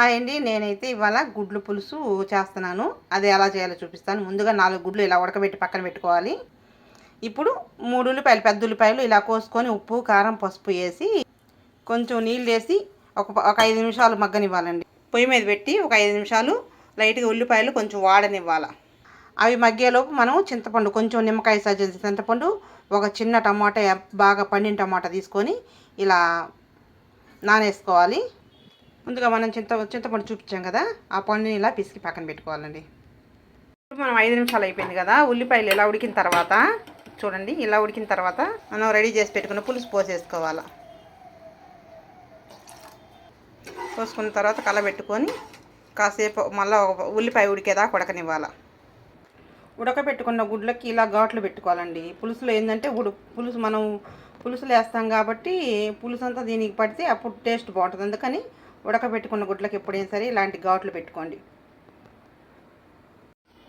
Hi అండి. నేనైతే ఇవాళ గుడ్లు పులుసు చేస్తున్నాను. అది ఎలా చేయాలో చూపిస్తాను. ముందుగా నాలుగు గుడ్లు ఇలా ఉడకబెట్టి పక్కన పెట్టుకోవాలి. ఇప్పుడు మూడు ఉల్లిపాయలు పెద్ద ఉల్లిపాయలు ఇలా కోసుకొని ఉప్పు కారం పసుపు వేసి కొంచెం నీళ్ళు వేసి ఒక ఒక ఐదు నిమిషాలు మగ్గనివ్వాలండి. పొయ్యి మీద పెట్టి ఒక ఐదు నిమిషాలు లైట్గా ఉల్లిపాయలు కొంచెం వాడనివ్వాలి. అవి మగ్గేలోపు మనం చింతపండు కొంచెం నిమ్మకాయ సజ్జ చింతపండు ఒక చిన్న టమాటా బాగా పండిన టమాటా తీసుకొని ఇలా నానేసుకోవాలి. ముందుగా మనం చింత చింతపండు చూపించాం కదా ఆ పండుని ఇలా పిసికి పక్కన పెట్టుకోవాలండి. ఇప్పుడు మనం ఐదు నిమిషాలు అయిపోయింది కదా ఉల్లిపాయలు ఇలా ఉడికిన తర్వాత చూడండి ఇలా ఉడికిన తర్వాత మనం రెడీ చేసి పెట్టుకున్న పులుసు పోసేసుకోవాలి. పోసుకున్న తర్వాత కలబెట్టుకొని కాసేపు మళ్ళీ ఉల్లిపాయ ఉడికేదాకా ఉడకనివ్వాలి. ఉడకబెట్టుకున్న గుడ్లకి ఇలా ఘాట్లు పెట్టుకోవాలండి. పులుసులో ఏంటంటే ఉడు పులుసు మనం పులుసులు వేస్తాం కాబట్టి పులుసు అంతా దీనికి పడితే అప్పుడు టేస్ట్ బాగుంటుంది. అందుకని ఉడకబెట్టుకున్న గుడ్లకి ఎప్పుడైనా సరే ఇలాంటి ఘాట్లు పెట్టుకోండి.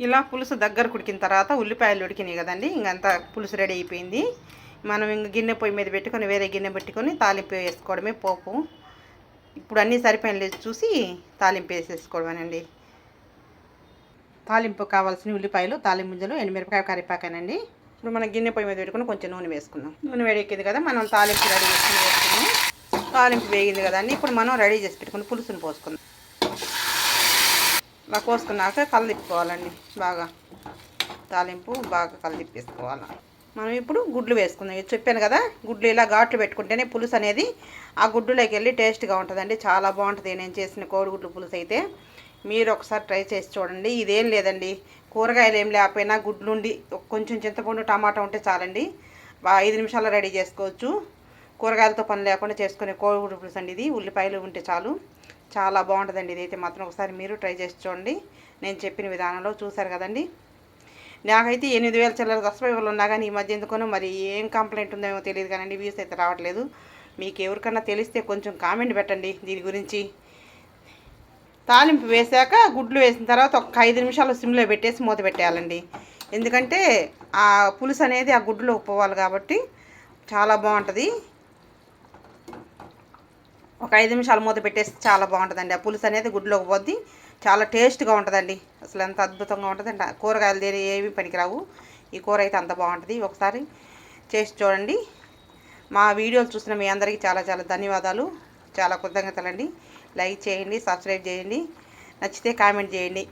ఇలా పులుసు దగ్గర ఉడికిన తర్వాత ఉల్లిపాయలు ఉడికినాయి కదండి ఇంకంతా పులుసు రెడీ అయిపోయింది. మనం ఇంక గిన్నె పొయ్యి మీద పెట్టుకొని వేరే గిన్నె పెట్టుకొని తాలింపు వేసుకోవడమే పోపు. ఇప్పుడు అన్నీ సరిపోయిన చూసి తాలింపు వేసేసుకోవడమేనండి. తాలింపు కావాల్సిన ఉల్లిపాయలు తాలింపు ముంజలు ఎండుమిరపకాయ కరిపాకానండి ఇప్పుడు మనం గిన్నె పొయ్యి మీద పెట్టుకుని కొంచెం నూనె వేసుకుందాం. నూనె వేడెక్కింది కదా మనం తాలింపు రెడీ వేసుకుని వేసుకున్నాం తాలింపు వేగింది కదండి ఇప్పుడు మనం రెడీ చేసి పెట్టుకుని పులుసుని పోసుకుందాం. ఇలా పోసుకున్నాక కలదిప్పుకోవాలండి బాగా తాలింపు బాగా కలదిప్పేసుకోవాలి మనం ఇప్పుడు గుడ్లు వేసుకుందాం. ఇది చెప్పాను కదా గుడ్లు ఇలా ఘాట్లు పెట్టుకుంటేనే పులుసు అనేది ఆ గుడ్డులోకి వెళ్ళి టేస్ట్గా ఉంటుందండి. చాలా బాగుంటుంది. నేను చేసిన కోడిగుడ్లు పులుసు అయితే మీరు ఒకసారి ట్రై చేసి చూడండి. ఇదేం లేదండి. కూరగాయలు ఏం లేకపోయినా గుడ్లుండి కొంచెం చింతపండు టమాటా ఉంటే చాలండి. ఐదు నిమిషాల్లో రెడీ చేసుకోవచ్చు. కూరగాయలతో పని లేకుండా చేసుకునే కోడిగుడ్డు పులుసు అండి ఇది. ఉల్లిపాయలు ఉంటే చాలు. చాలా బాగుంటుందండి ఇదైతే మాత్రం. ఒకసారి మీరు ట్రై చేసి చూడండి. నేను చెప్పిన విధానంలో చూసారు కదండి. నాకైతే ఎనిమిది వేల చిల్లర సబ్స్క్రైబర్లు ఉన్నా కానీ ఈ మధ్య ఎందుకనో మరి ఏం కంప్లైంట్ ఉందేమో తెలియదు కానీ వ్యూస్ అయితే రావట్లేదు. మీకు ఎవరికన్నా తెలిస్తే కొంచెం కామెంట్ పెట్టండి దీని గురించి. తాలింపు వేసాక గుడ్లు వేసిన తర్వాత ఒక ఐదు నిమిషాలు సిమ్లో పెట్టేసి మూత పెట్టేయాలండి. ఎందుకంటే ఆ పులుసు అనేది ఆ గుడ్డులోకి పోవాలి కాబట్టి చాలా బాగుంటుంది. ఒక ఐదు నిమిషాలు మూత పెట్టేస్తే చాలా బాగుంటుందండి. ఆ పులుసు అనేది గుడ్లోకి పోద్ది. చాలా టేస్ట్గా ఉంటుందండి. అసలు ఎంత అద్భుతంగా ఉంటుందండి కూరగాయలు దేని ఏవి పనికిరావు. ఈ కూర అయితే అంత బాగుంటుంది. ఒకసారి చేసి చూడండి. మా వీడియోలు చూసిన మీ అందరికీ చాలా చాలా ధన్యవాదాలు. చాలా కృతజ్ఞతలండి. లైక్ చేయండి సబ్స్క్రైబ్ చేయండి. నచ్చితే కామెంట్ చేయండి.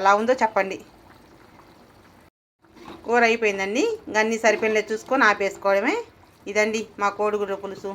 ఎలా ఉందో చెప్పండి. కూర అయిపోయిందండి. ఇంకా అన్నీ సరిపోయినలే చూసుకొని ఆపేసుకోవడమే. ఇదండి మా కోడిగుడ్ల పులుసు.